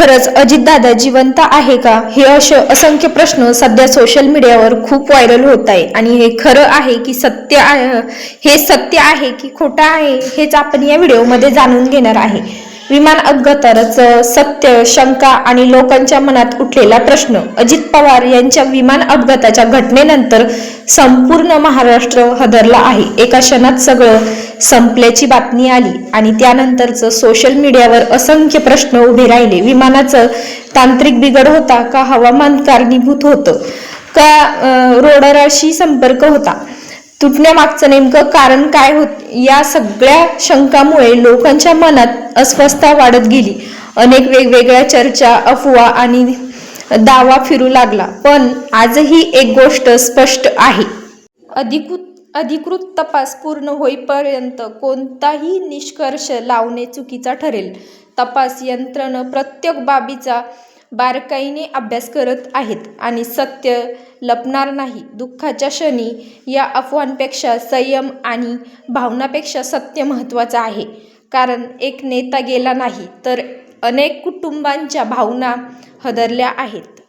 खरंच अजितदादा जिवंत आहे का? हे असे असंख्य प्रश्न सध्या सोशल मीडियावर खूप व्हायरल होत आहे. आणि हे खरं आहे की सत्य आहे हे सत्य आहे की खोटं आहे हेच आपण या व्हिडिओमध्ये जाणून घेणार आहे. विमान अपघाताचं सत्य शंका आणि लोकांच्या मनात उठलेला प्रश्न. अजित पवार यांच्या विमान अपघाताच्या घटनेनंतर संपूर्ण महाराष्ट्र हदरला आहे. एका क्षणात सगळं संपल्याची बातमी आली आणि त्यानंतरच सोशल मीडियावर असंख्य प्रश्न उभे राहिले. विमानाचं तांत्रिक बिघड होता का? हवामान कारणीभूत होतं का? रोडराशी संपर्क होता. तुटण्यामागचं नेमकं कारण काय होत या सगळ्या शंकामुळे लोकांच्या मनात अस्वस्थता वाढत गेली. अनेक वेगवेगळ्या चर्चा अफवा आणि दावा फिरू लागला. पण आजही एक गोष्ट स्पष्ट आहे. अधिकृत अधिकृत तपास पूर्ण होईपर्यंत कोणताही निष्कर्ष लावणे चुकीचा ठरेल. तपास यंत्रणं प्रत्येक बाबीचा बारकाईने अभ्यास करत आहेत आणि सत्य लपणार नाही. दुःखाच्या क्षणी या अफवांपेक्षा संयम आणि भावनापेक्षा सत्य महत्त्वाचं आहे. कारण एक नेता गेला नाही तर अनेक कुटुंबांच्या भावना हदरल्या आहेत.